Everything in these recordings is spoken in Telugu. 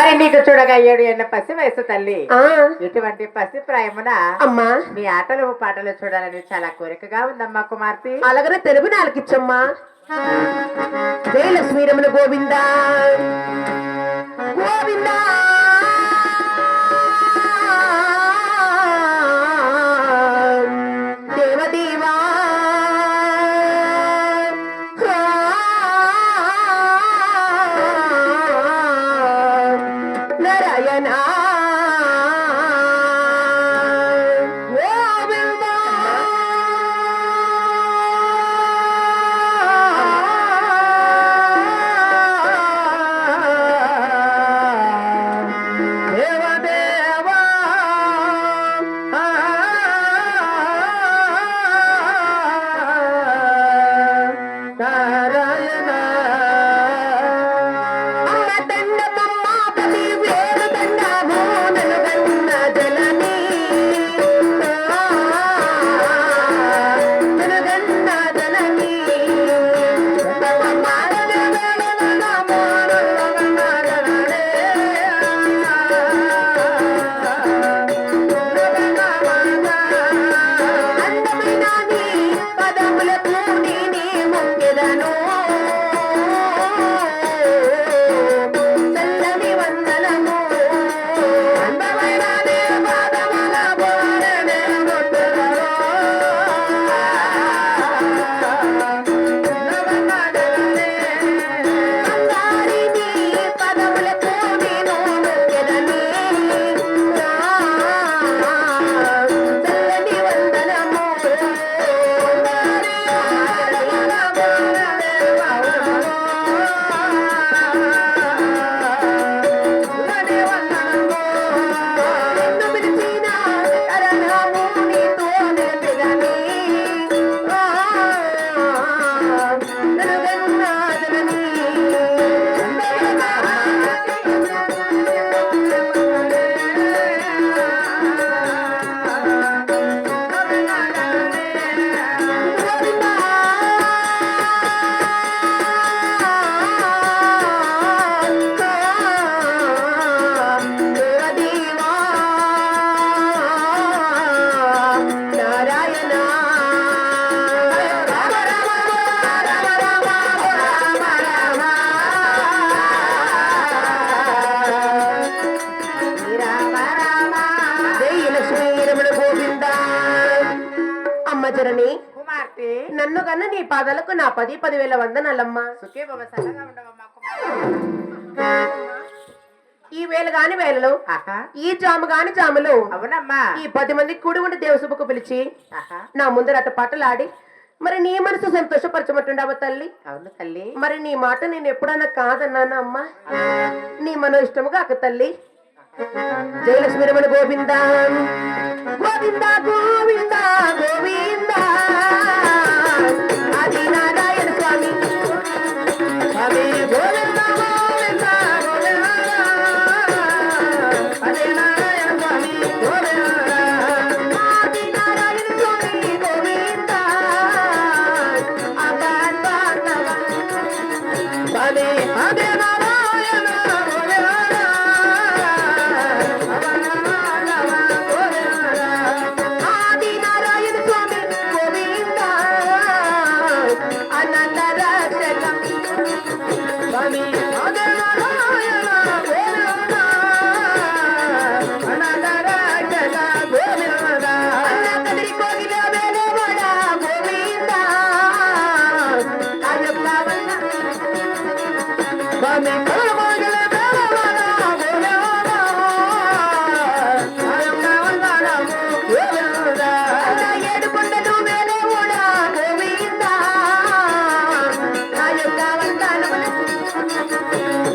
మరి నీకు చూడగా ఏడు ఎన్న పసి వయసు తల్లి. ఇటువంటి పసి ప్రాయమున అమ్మా. మీ ఆటలు పాటలు చూడాలని చాలా కోరికగా ఉందమ్మా కుమార్తె. అలాగనే తెలుగు నాలుగిచ్చమ్మా. జయ లక్ష్మీరమణ గోవింద. గోవింద. జరణి కుమార్తె. నన్ను కన్నా నీ పాదాలకు నా పది పదివేల వందనాలమ్మా. సుఖే బాబా సన్నగా ఉండవమ్మా కుమార్తె. ఈ వేళ గాని ఆహా. ఈ జాము గాని జాములో అవునమ్మా. ఈ పది మంది కూడి ఉండి దేవసభకు పిలిచి నా ముందర అట్ట పాటలాడి మరి నీ మనసు సంతోషపరచమంటుండవ తల్లి? అవును తల్లి. మరి నీ మాట నేను ఎప్పుడన్నా కాదన్నానా అమ్మా? నీ మనో ఇష్టముగా అక్క తల్లి. Jayalakshmi Ramana Govinda Govinda? Govinda Govinda? Hare Hare Rama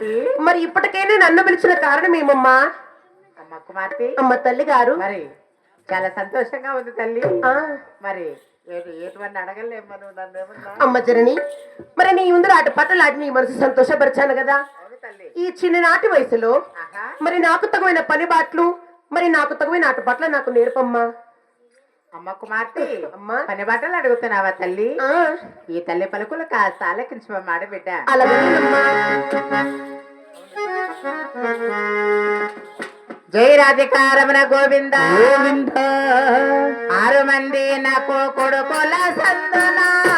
కుమార్తె మరి ఇప్పటికైనా నన్ను పిలిచిన కారణం ఏమమ్మా? అమ్మ కుమార్తె. అమ్మ తల్లి గారు. మరి చాలా సంతోషంగా ఉంది తల్లి. ఆ, మరి అమ్మ జరణి మరి నీ ముందర ఆట పట్టలు ఆడి నీ మనసు సంతోషపరిచాను కదా. ఈ చిన్ననాటి వయసులో మరి నాకు తగమైన పని బాట్లు మరి నాకు తగమైన ఆట పట్ల నాకు నేర్పమ్మా. అమ్మ కుమార్తె అమ్మా. పని బట్టలు అడుగుతున్నావా తల్లి? ఈ తల్లి పలుకులు కాస్త ఆలకించమా బిడ్డ. అలాగేనమ్మా జై రాధికారమణ గోవింద. ఆరు మంది నాకు కొడుకుల సందునాడ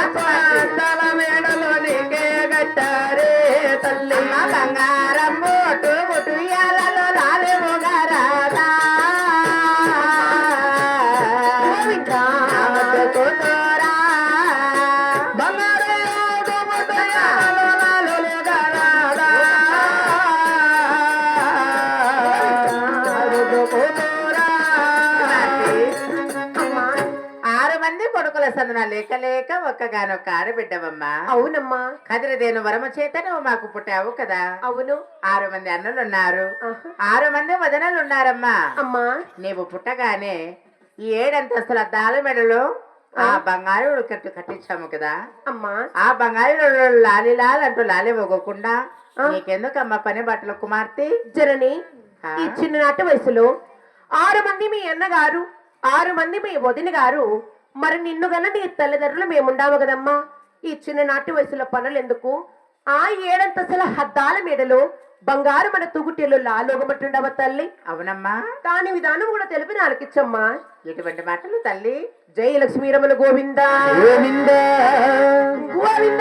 నీకే మేడలో కూతురా తల్లి. నీకే ఉన్నారే తల్లి బంగారం బోటు బుటు ఇయ్యాలలో లాలేమో సందన లేక లేక ఒక్కగానొక్క ఆడబిడ్డవమ్మా. అవునమ్మా. కదిరిదేను వరము చేత నువ్వు మాకు పుట్టావు కదా. అవును. ఆరు మంది అన్నలు ఉన్నారు ఆహా. ఆరు మంది వదనలు ఉన్నారమ్మా అమ్మా. నీవు పుట్టగానే ఈ ఏడంతస్తుల దాల మెడలో ఆ బంగారు కట్టు కట్టించాము కదా. అమ్మా. ఆ బంగారు లాలి లాల్ అంటూ లాలి మొగకుండా నీకెందుకమ్మా పని బట్టల కుమార్తె? జనని ఆ? ఈ చిన్ననాటి వయసులో ఆరు మంది మీ అన్నగారు ఆరు మంది మీ వదిన గారు మరి నిన్ను గల నీ తల్లిదండ్రులు మేముండాము కదమ్మా? ఈ చిన్ననాటి వయసులో పనులు ఎందుకు ఆ ఏడంతస్తుల హద్దాల మీదలో బంగారు మన తుగుటెలు లాలోగమట్టుండవ తల్లి? అవునమ్మా. దాని విధానం కూడా తెలిపి నాలుకిచ్చమ్మా ఎటువంటి మాటలు తల్లి? జై లక్ష్మీరమణ గోవింద. గోవింద. గోవింద.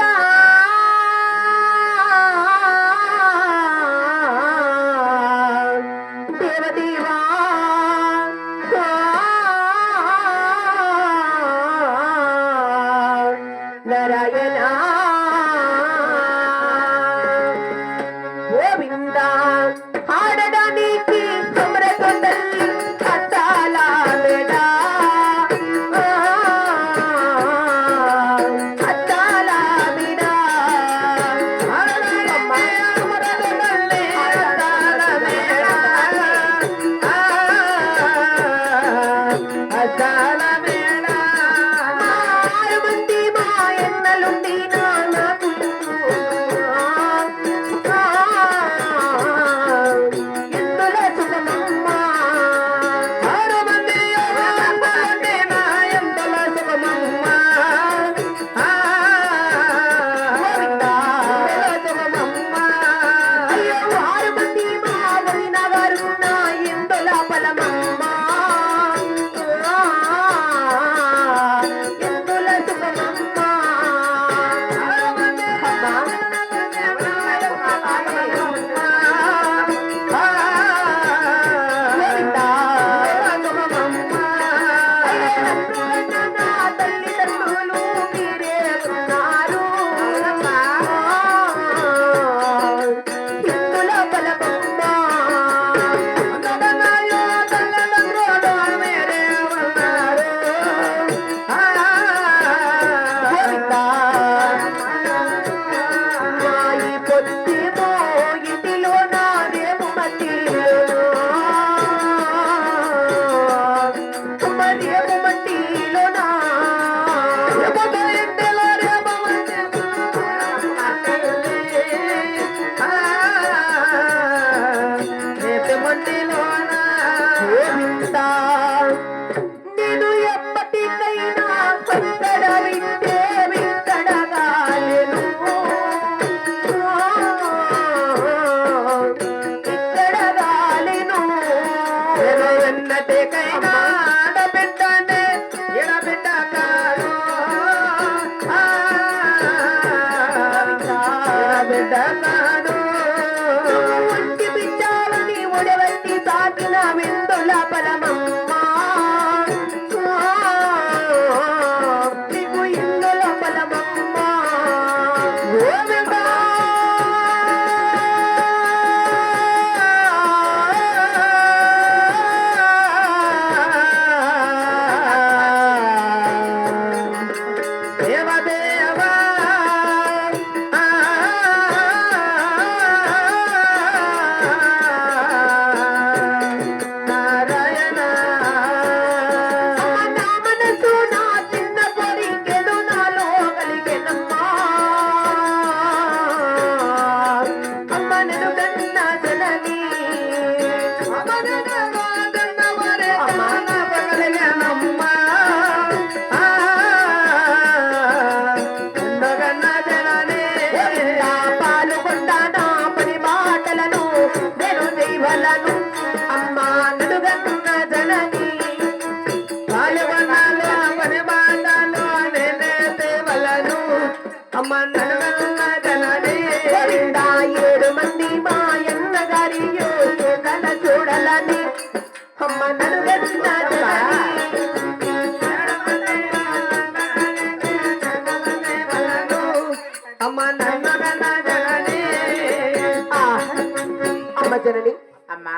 జనని అమ్మ.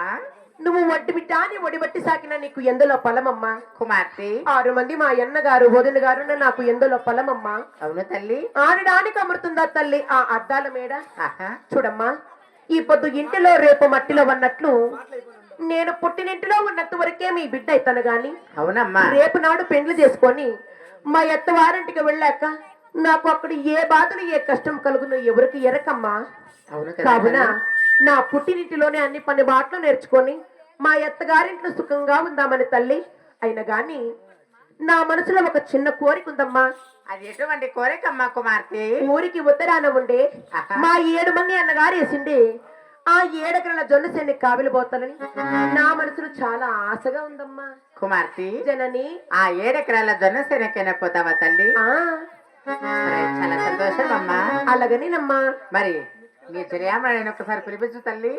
నువ్వు ఒడ్డు బిడ్డాని ఒడిబట్టి సాకిన నీకు ఎందులో ఫలమమ్మా? కుమార్తె. ఆరు మంది మా అన్న గారు వదిన గారు నాకు ఎందులో ఫలమమ్మా? అవును తల్లి. ఆడడానికి అమరుతుందా తల్లి? ఆ అద్దాల మేడ? చూడమ్మా ఈ పొద్దు ఇంటిలో రేపు మట్టిలో ఉన్నట్లు నేను పుట్టినింటిలో ఉన్నంత వరకే మీ బిడ్డ అవుతాను గాని. అవునమ్మా. రేపు నాడు పెండ్లు చేసుకొని మా ఎత్త వారింటికి వెళ్ళాక నాకు అక్కడ ఏ బాధలు ఏ కష్టం కలుగునో ఎవరికి ఎరకమ్మా. కావున? నా పుట్టినింటిలోనే అన్ని పని బాటలు నేర్చుకొని మా ఎత్తగారింట్లో సుఖంగా ఉందామని తల్లి. అయిన గాని నా మనసులో ఒక చిన్న కోరిక ఉందమ్మా. అది ఎటువంటి కోరికమ్మా కుమార్తె? ఊరికి ఉత్తరాన ఉండే. మా ఏడు మంది అన్నగారు వేసిండే. ఆ ఏడగల జొన్న శని కావిలి పోతానని నా మనసులో చాలా ఆశగా ఉందమ్మా. కుమార్తె జనని. ఆ ఏడెకరాల జొన్న శనకైనా పోతావా తల్లి? చాలా సంతోషం అమ్మా అలాగనేనమ్మా. మరి మీ చిరియామని ఒకసారి పిలిపించు తల్లి.